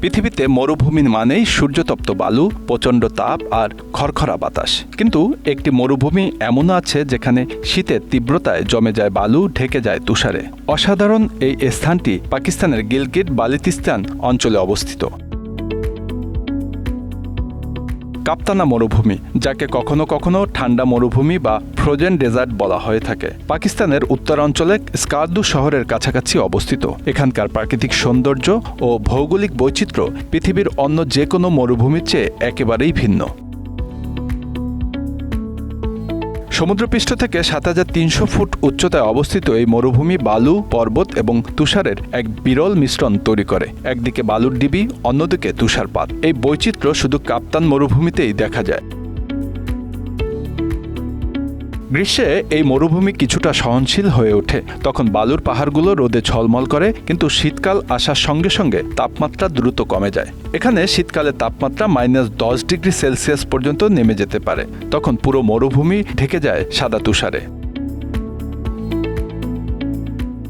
পৃথিবীতে মরুভূমি মানেই সূর্যতপ্ত বালু, প্রচণ্ড তাপ আর খরখরা বাতাস। কিন্তু একটি মরুভূমি এমন আছে যেখানে শীতের তীব্রতায় জমে যায় বালু, ঢেকে যায় তুষারে। অসাধারণ এই স্থানটি পাকিস্তানের গিলগিট বালিতিস্তান অঞ্চলে অবস্থিত। কাপ্তানা মরুভূমি, যাকে কখনো কখনো ঠান্ডা মরুভূমি বা ফ্রোজেন ডেজার্ট বলা হয়ে থাকে। পাকিস্তানের উত্তরাঞ্চলে স্কার্দু শহরের কাছাকাছি অবস্থিত। এখানকার প্রাকৃতিক সৌন্দর্য ও ভৌগোলিক বৈচিত্র্য পৃথিবীর অন্য যে কোনো মরুভূমির চেয়ে একেবারেই ভিন্ন। সমুদ্রপৃষ্ঠ থেকে সাত হাজার তিনশো ফুট উচ্চতায় অবস্থিত এই মরুভূমি বালু, পর্বত এবং তুষারের এক বিরল মিশ্রণ তৈরি করে। একদিকে বালুর ডিবি, অন্যদিকে তুষারপাত। এই বৈচিত্র্য শুধু কাপ্তান মরুভূমিতেই দেখা যায়। গ্রীষ্মে এই মরুভূমি কিছুটা সহনশীল হয়ে ওঠে। তখন বালুর পাহাড়গুলো রোদে ঝলমল করে, কিন্তু শীতকাল আসার সঙ্গে সঙ্গে তাপমাত্রা দ্রুত কমে যায়। এখানে শীতকালে তাপমাত্রা মাইনাস দশ ডিগ্রি সেলসিয়াস পর্যন্ত নেমে যেতে পারে। তখন পুরো মরুভূমি ঢেকে যায় সাদা তুষারে।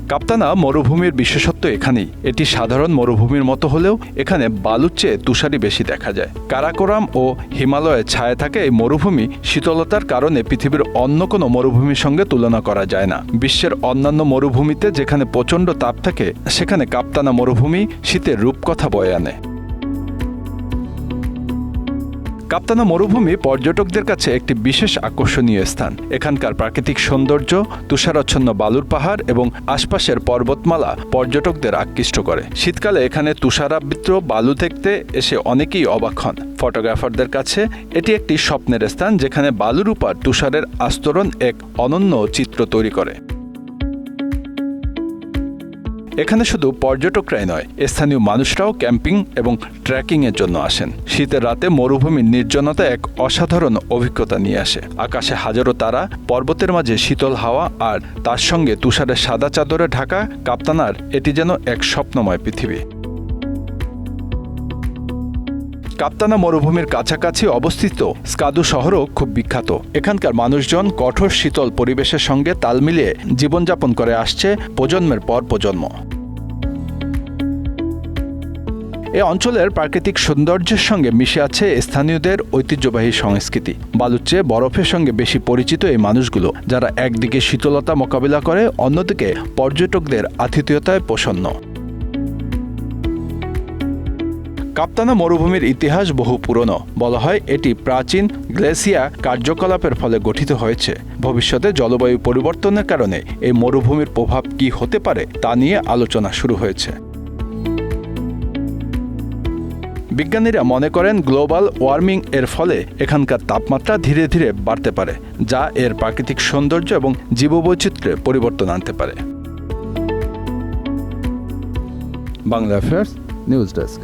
কাপ্তানা মরুভূমির বিশেষত্ব এখানেই। এটি সাধারণ মরুভূমির মতো হলেও এখানে বালুর চেয়ে তুষারই বেশি দেখা যায়। কারাকোরাম ও হিমালয়ে ছায়া থাকে এই মরুভূমি শীতলতার কারণে পৃথিবীর অন্য কোনো মরুভূমির সঙ্গে তুলনা করা যায় না। বিশ্বের অন্যান্য মরুভূমিতে যেখানে প্রচণ্ড তাপ থাকে, সেখানে কাপ্তানা মরুভূমি শীতের রূপকথা বয়ে আনে। কাপ্তানা মরুভূমি পর্যটকদের কাছে একটি বিশেষ আকর্ষণীয় স্থান। এখানকার প্রাকৃতিক সৌন্দর্য, তুষারাচ্ছন্ন বালুর পাহাড় এবং আশপাশের পর্বতমালা পর্যটকদের আকৃষ্ট করে। শীতকালে এখানে তুষারাবৃত বালু দেখতে এসে অনেকেই অবাক হন। ফটোগ্রাফারদের কাছে এটি একটি স্বপ্নের স্থান, যেখানে বালুর উপর তুষারের আস্তরণ এক অনন্য চিত্র তৈরি করে। এখানে শুধু পর্যটকরাই নয়, স্থানীয় মানুষরাও ক্যাম্পিং এবং ট্রেকিংয়ের জন্য আসেন। শীতের রাতে মরুভূমির নির্জনতা এক অসাধারণ অভিজ্ঞতা নিয়ে আসে। আকাশে হাজারো তারা, পর্বতের মাঝে শীতল হাওয়া আর তার সঙ্গে তুষারের সাদা চাদরে ঢাকা কাপ্তানার এটি যেন এক স্বপ্নময় পৃথিবী। কাপ্তানা মরুভূমির কাছাকাছি অবস্থিত স্কাদু শহরও খুব বিখ্যাত। এখানকার মানুষজন কঠোর শীতল পরিবেশের সঙ্গে তাল মিলিয়ে জীবনযাপন করে আসছে প্রজন্মের পর প্রজন্ম। এ অঞ্চলের প্রাকৃতিক সৌন্দর্যের সঙ্গে মিশে আছে স্থানীয়দের ঐতিহ্যবাহী সংস্কৃতি। বালুর চেয়ে বরফের সঙ্গে বেশি পরিচিত এই মানুষগুলো, যারা একদিকে শীতলতা মোকাবিলা করে, অন্যদিকে পর্যটকদের আতিথেয়তায় প্রসন্ন। কাপ্তানা মরুভূমির ইতিহাস বহু পুরনো। বলা হয়, এটি প্রাচীন গ্লেসিয়া কার্যকলাপের ফলে গঠিত হয়েছে। ভবিষ্যতে জলবায়ু পরিবর্তনের কারণে এই মরুভূমির প্রভাব কি হতে পারে, তা নিয়ে আলোচনা শুরু হয়েছে। বিজ্ঞানীরা মনে করেন গ্লোবাল ওয়ার্মিং এর ফলে এখানকার তাপমাত্রা ধীরে ধীরে বাড়তে পারে, যা এর প্রাকৃতিক সৌন্দর্য এবং জীববৈচিত্র্যে পরিবর্তন আনতে পারে। Bangla affairs news desk